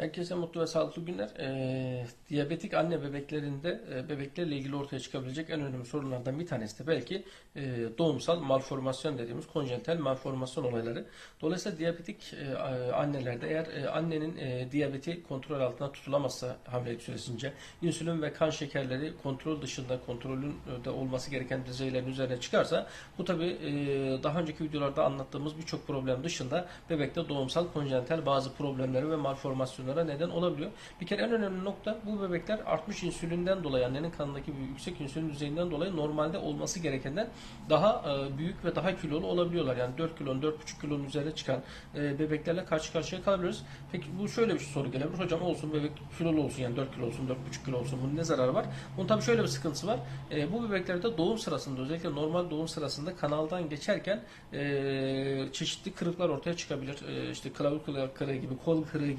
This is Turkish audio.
Herkese mutlu ve sağlıklı günler. Ee, diyabetik anne bebeklerinde e, bebeklerle ilgili ortaya çıkabilecek en önemli sorunlardan bir tanesi de belki e, doğumsal malformasyon dediğimiz konjenital malformasyon olayları. Dolayısıyla diyabetik e, annelerde eğer e, annenin e, diyabeti kontrol altında tutulamazsa hamilelik süresince insülin ve kan şekerleri kontrol dışında kontrolün e, de olması gereken düzeylerin üzerine çıkarsa bu tabi daha önceki videolarda anlattığımız birçok problem dışında bebekte doğumsal konjenital bazı problemleri ve malformasyonlara neden olabiliyor. Bir kere en önemli nokta bu bebekler artmış insülinden dolayı annenin kanındaki yüksek insülin düzeyinden dolayı normalde olması gerekenden daha e, büyük ve daha kilolu olabiliyorlar. Yani 4 kilonun 4,5 kilonun üzerine çıkan e, bebeklerle karşı karşıya kalabiliriz. Peki bu şöyle bir soru gelebilir. Hocam olsun bebek kilolu olsun yani 4 kilo olsun 4,5 kilo olsun bunun ne zararı var? Bunun tabii şöyle bir sıkıntısı var. E, bu bebeklerde doğum sırasında özellikle normal doğum sırasında kanaldan geçerken çeşitli kırıklar ortaya çıkabilir. İşte klavul kırığı gibi, kol kırığı gibi